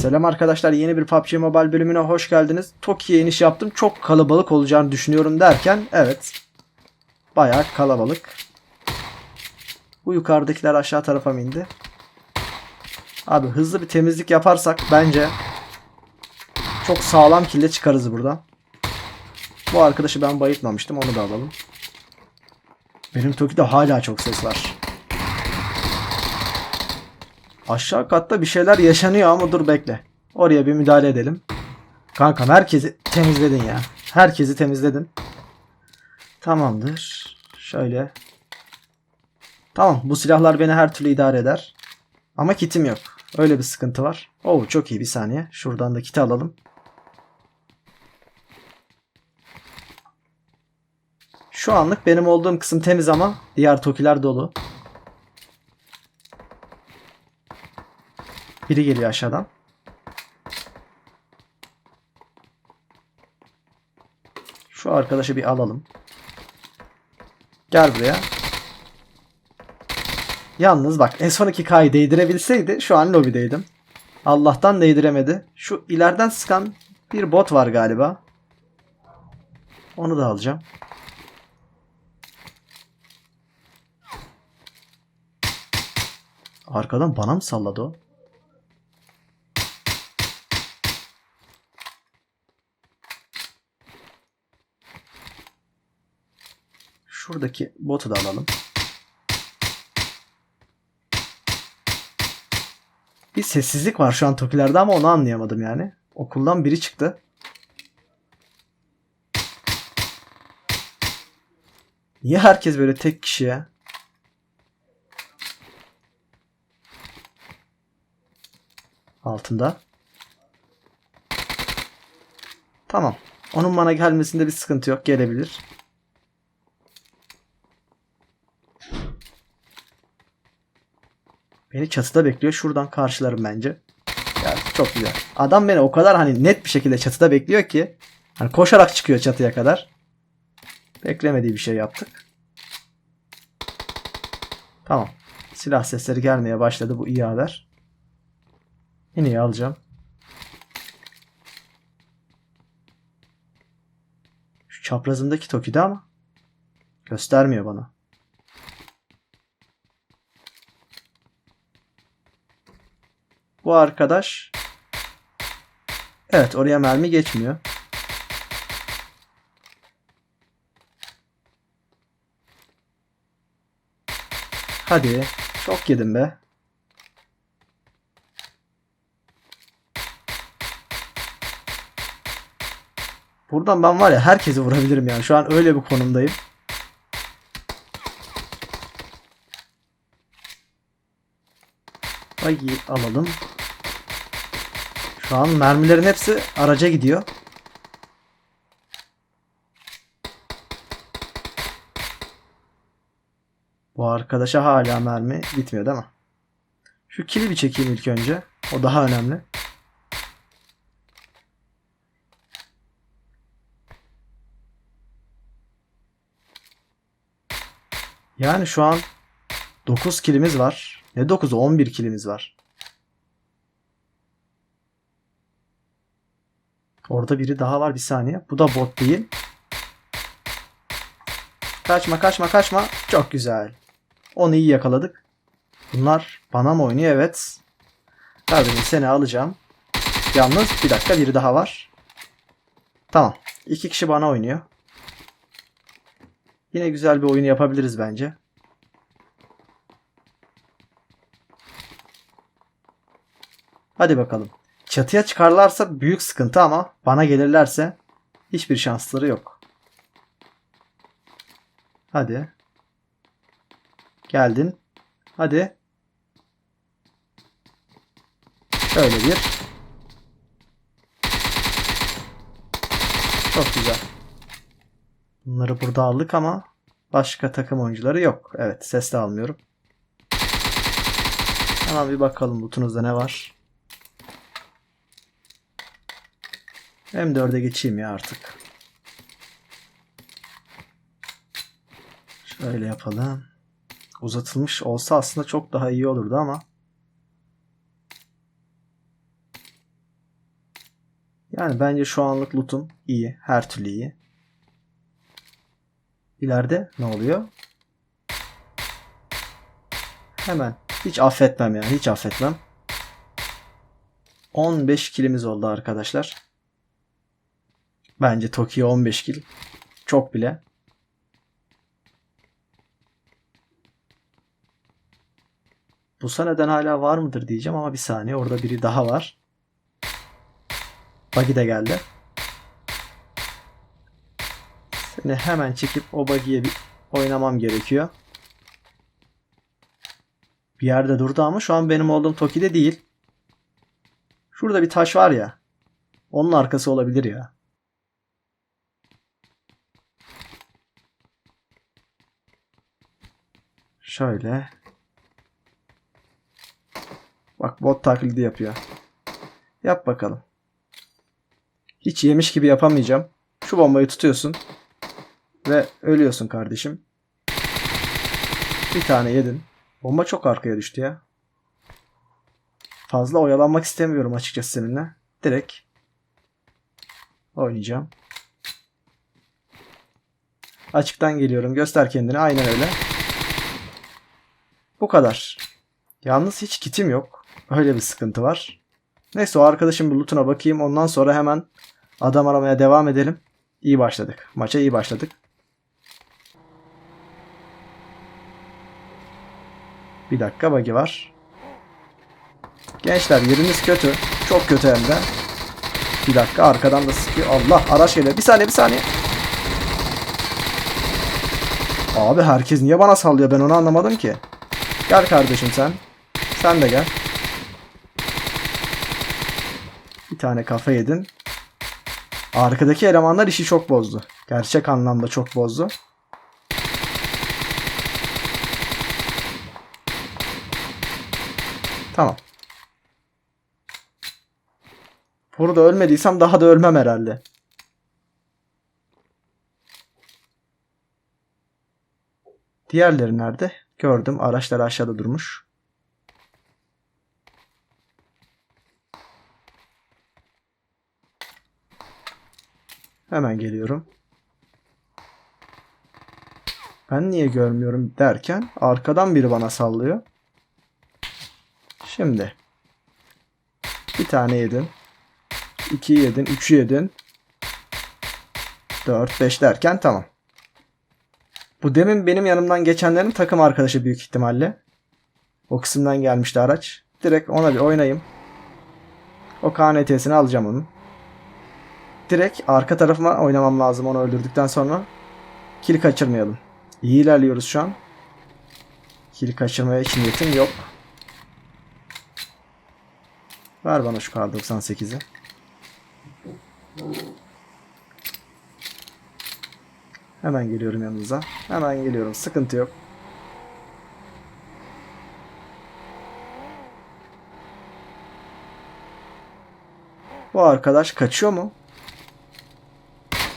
Selam arkadaşlar yeni bir PUBG Mobile bölümüne hoş geldiniz. Toki'ye iniş yaptım. Çok kalabalık olacağını düşünüyorum derken evet. Bayağı kalabalık. Bu yukarıdakiler aşağı tarafa indi? Abi hızlı bir temizlik yaparsak bence çok sağlam kille çıkarız buradan. Bu arkadaşı ben bayıltmamıştım onu da alalım. Benim Toki'de hala çok ses var. Aşağı katta bir şeyler yaşanıyor ama dur bekle. Oraya bir müdahale edelim. Kankam herkesi temizledin ya. Herkesi temizledin. Tamamdır. Şöyle. Tamam bu silahlar beni her türlü idare eder. Ama kitim yok. Öyle bir sıkıntı var. Oo çok iyi bir saniye. Şuradan da kiti alalım. Şu anlık benim olduğum kısım temiz ama diğer tokiler dolu. Biri geliyor aşağıdan. Şu arkadaşı bir alalım. Gel buraya. Yalnız bak en son iki K'yı değdirebilseydi şu an lobideydim. Allah'tan değdiremedi. Şu ileriden sıkan bir bot var galiba. Onu da alacağım. Arkadan bana mı salladı o? Şuradaki botu da alalım. Bir sessizlik var şu an Tokilerde ama onu anlayamadım yani. Okuldan biri çıktı. Niye herkes böyle tek kişi ya? Altında. Tamam. Onun bana gelmesinde bir sıkıntı yok. Gelebilir. Beni çatıda bekliyor. Şuradan karşılarım bence. Yani çok güzel. Adam beni o kadar hani net bir şekilde çatıda bekliyor ki hani koşarak çıkıyor çatıya kadar. Beklemediği bir şey yaptık. Tamam. Silah sesleri gelmeye başladı. Bu iyi haber. Yine alacağım. Şu çaprazındaki Toki'de ama göstermiyor bana. Bu arkadaş Evet oraya mermi geçmiyor. Hadi. Çok yedim be. Buradan ben var ya herkesi vurabilirim yani. Şu an öyle bir konumdayım. Bagi alalım. An mermilerin hepsi araca gidiyor. Bu arkadaşa hala mermi gitmiyor değil mi? Şu kili bir çekeyim ilk önce. O daha önemli. Yani şu an 9 kilimiz var. Ne 9'u 11 kilimiz var. Orada biri daha var bir saniye. Bu da bot değil. Kaçma kaçma kaçma. Çok güzel. Onu iyi yakaladık. Bunlar bana mı oynuyor? Evet. Kardeşim seni alacağım. Yalnız bir dakika biri daha var. Tamam. İki kişi bana oynuyor. Yine güzel bir oyun yapabiliriz bence. Hadi bakalım. Çatıya çıkarlarsa büyük sıkıntı ama bana gelirlerse hiçbir şansları yok. Hadi. Geldin. Hadi. Şöyle bir. Çok güzel. Bunları burada aldık ama başka takım oyuncuları yok. Evet ses de almıyorum. Hemen bir bakalım butunuzda ne var. M4'e geçeyim ya artık. Şöyle yapalım. Uzatılmış olsa aslında çok daha iyi olurdu ama Yani bence şu anlık lootum iyi. Her türlü iyi. İleride ne oluyor? Hemen. Hiç affetmem yani. Hiç affetmem. 15 kilimiz oldu arkadaşlar. Bence Tokyo 15 kil. Çok bile. Bu seneden hala var mıdır diyeceğim ama bir saniye. Orada biri daha var. Buggy de geldi. Seni hemen çekip o buggy'ye bir oynamam gerekiyor. Bir yerde durdu ama şu an benim olduğum Toki'de değil. Şurada bir taş var ya. Onun arkası olabilir ya. Şöyle. Bak bot taklidi yapıyor. Yap bakalım. Hiç yemiş gibi yapamayacağım. Şu bombayı tutuyorsun. Ve ölüyorsun kardeşim. Bir tane yedin. Bomba çok arkaya düştü ya. Fazla oyalanmak istemiyorum açıkçası seninle. Direkt oynayacağım. Açıktan geliyorum. Göster kendini. Aynen öyle. Bu kadar. Yalnız hiç kitim yok. Öyle bir sıkıntı var. Neyse o arkadaşın bir lootuna bakayım. Ondan sonra hemen adam aramaya devam edelim. İyi başladık. Maça iyi başladık. Bir dakika bug'i var. Gençler yeriniz kötü. Çok kötü hem de. Bir dakika arkadan da sıkıyor. Allah araç geliyor. Bir saniye bir saniye. Abi herkes niye bana sallıyor ben onu anlamadım ki. Gel kardeşim sen. Sen de gel. Bir tane kafa yedin. Arkadaki elemanlar işi çok bozdu. Gerçek anlamda çok bozdu. Tamam. Burada ölmediysem daha da ölmem herhalde. Diğerleri nerede? Gördüm. Araçlar aşağıda durmuş. Hemen geliyorum. Ben niye görmüyorum derken arkadan biri bana sallıyor. Şimdi. Bir tane yedin. 2 yedin. 3'ü yedin. 4, 5 derken tamam. Bu demin benim yanımdan geçenlerin takım arkadaşı büyük ihtimalle. O kısımdan gelmişti araç. Direkt ona bir oynayayım. O KNT'sini alacağım onun. Direkt arka tarafıma oynamam lazım onu öldürdükten sonra. Kill kaçırmayalım. İyi ilerliyoruz şu an. Kill kaçırmaya hiç niyetim yok. Ver bana şu kar 98'i. Hemen geliyorum yanınıza. Hemen geliyorum. Sıkıntı yok. Bu arkadaş kaçıyor mu?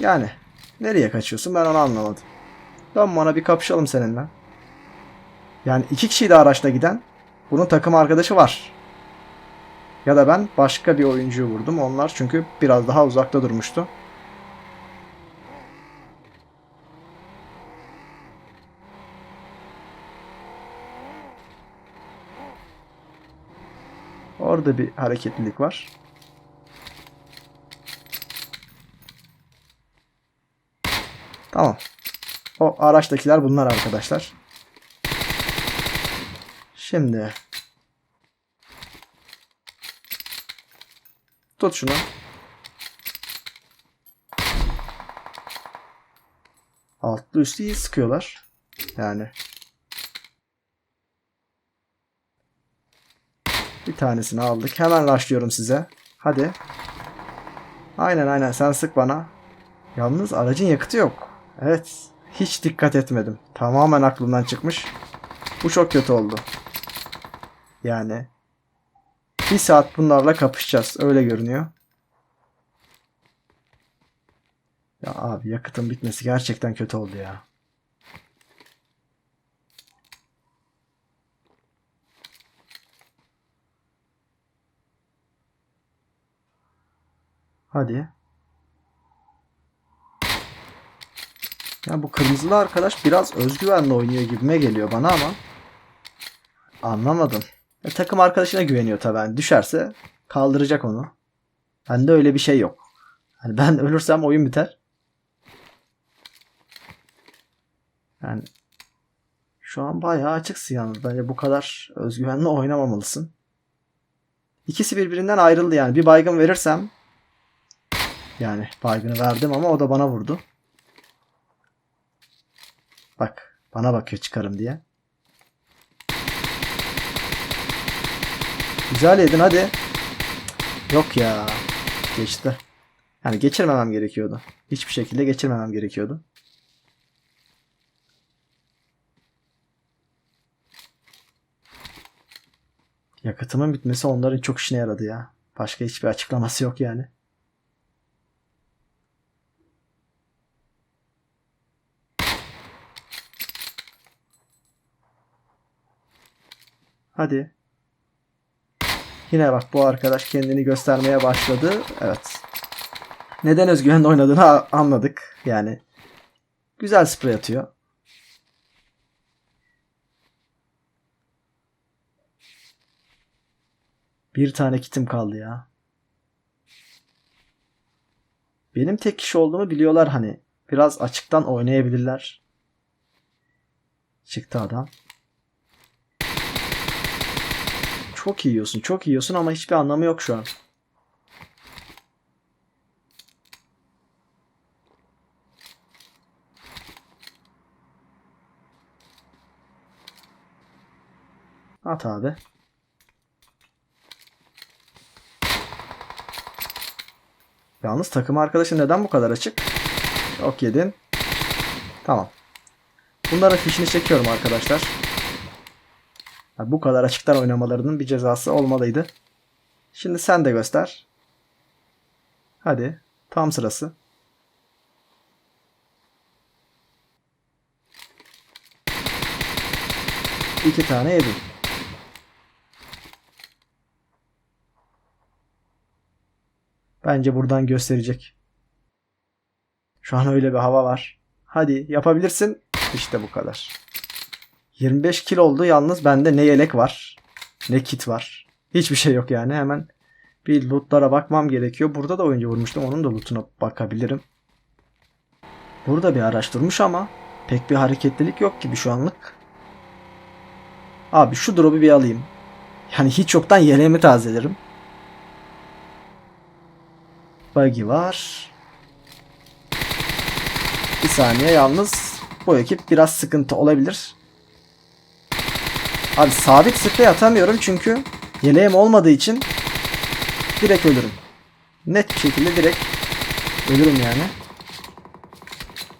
Yani nereye kaçıyorsun ben onu anlamadım. Dön bana bir kapışalım seninle. Yani iki kişiydi araçla giden. Bunun takım arkadaşı var. Ya da ben başka bir oyuncuyu vurdum. Onlar çünkü biraz daha uzakta durmuştu. Orada bir hareketlilik var. Tamam. O araçtakiler bunlar arkadaşlar. Şimdi Tut şunu. Altlı üstü iyi sıkıyorlar. Yani. Bir tanesini aldık. Hemen rushlıyorum size. Hadi. Aynen aynen sen sık bana. Yalnız aracın yakıtı yok. Evet. Hiç dikkat etmedim. Tamamen aklımdan çıkmış. Bu çok kötü oldu. Yani bir saat bunlarla kapışacağız. Öyle görünüyor. Ya abi yakıtın bitmesi gerçekten kötü oldu ya. Hadi. Ya bu kırmızılı arkadaş biraz özgüvenli oynuyor gibime geliyor bana ama anlamadım. E, takım arkadaşına güveniyor tabii. Yani düşerse kaldıracak onu. Bende öyle bir şey yok. Hani ben ölürsem oyun biter. Yani şu an bayağı açıksın yalnız. Bence bu kadar özgüvenli oynamamalısın. İkisi birbirinden ayrıldı yani. Bir baygın verirsem yani baygını verdim ama o da bana vurdu. Bak bana bakıyor çıkarım diye. Güzel yedin hadi. Yok ya. Geçti. Yani geçirmemem gerekiyordu. Hiçbir şekilde geçirmemem gerekiyordu. Yakıtımın bitmesi onların çok işine yaradı ya. Başka hiçbir açıklaması yok yani. Hadi. Yine bak bu arkadaş kendini göstermeye başladı. Evet. Neden özgüvenle oynadığını anladık. Yani güzel sprey atıyor. Bir tane kitim kaldı ya. Benim tek kişi olduğumu biliyorlar hani. Biraz açıktan oynayabilirler. Çıktı adam. Çok iyi yiyorsun, çok iyi yiyorsun ama hiçbir anlamı yok şu an. At abi. Yalnız takım arkadaşı neden bu kadar açık? Yok yedin. Tamam. Bunların fişini çekiyorum arkadaşlar. Ha, bu kadar açıktan oynamalarının bir cezası olmalıydı. Şimdi sen de göster. Hadi. Tam sırası. İki tane yedin. Bence buradan gösterecek. Şu an öyle bir hava var. Hadi yapabilirsin. İşte bu kadar. 25 kilo oldu yalnız bende ne yelek var ne kit var. Hiçbir şey yok yani hemen bir lootlara bakmam gerekiyor. Burada da oyuncu vurmuştum onun da lootuna bakabilirim. Burada bir araç durmuş ama pek bir hareketlilik yok gibi şu anlık. Abi şu drop'u bir alayım. Yani hiç yoktan yeleğimi tazelerim. Buggy var. Bir saniye yalnız bu ekip biraz sıkıntı olabilir. Abi sabit sprey atamıyorum çünkü yeleğim olmadığı için direkt ölürüm. Net bir şekilde direkt ölürüm yani.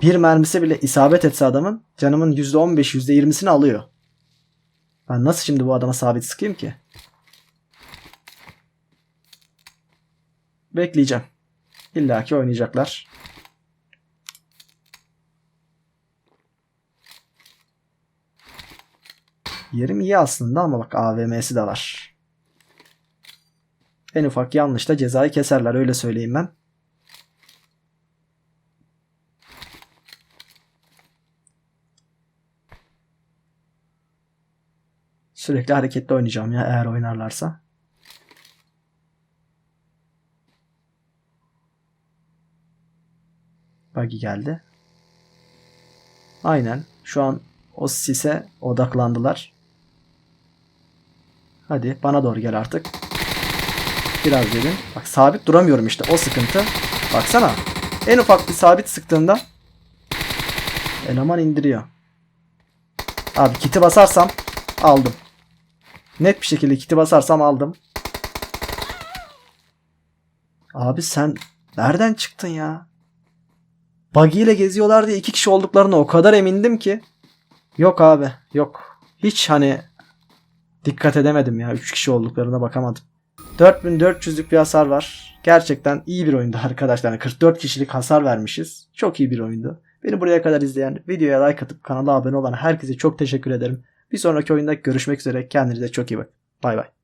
Bir mermisi bile isabet etse adamın canımın %15 %20'sini alıyor. Ben nasıl şimdi bu adama sabit sıkayım ki? Bekleyeceğim. İlla ki oynayacaklar. Yerim iyi aslında ama bak AVM'si de var. En ufak yanlışta cezayı keserler öyle söyleyeyim ben. Sürekli hareketli oynayacağım ya eğer oynarlarsa. Buggy geldi. Aynen. Şu an o sise odaklandılar. Hadi bana doğru gel artık. Biraz dedim. Bak sabit duramıyorum işte o sıkıntı. Baksana. En ufak bir sabit sıktığımda eleman indiriyor. Abi kiti basarsam aldım. Net bir şekilde kiti basarsam aldım. Abi sen nereden çıktın ya? Buggy ile geziyorlar diye iki kişi olduklarına o kadar emindim ki. Yok abi yok. Hiç hani dikkat edemedim ya. 3 kişi olduklarına bakamadım. 4400'lük bir hasar var. Gerçekten iyi bir oyundu arkadaşlar. Yani 44 kişilik hasar vermişiz. Çok iyi bir oyundu. Beni buraya kadar izleyen, videoya like atıp kanala abone olan herkese çok teşekkür ederim. Bir sonraki oyunda görüşmek üzere. Kendinize çok iyi bakın. Bay bay.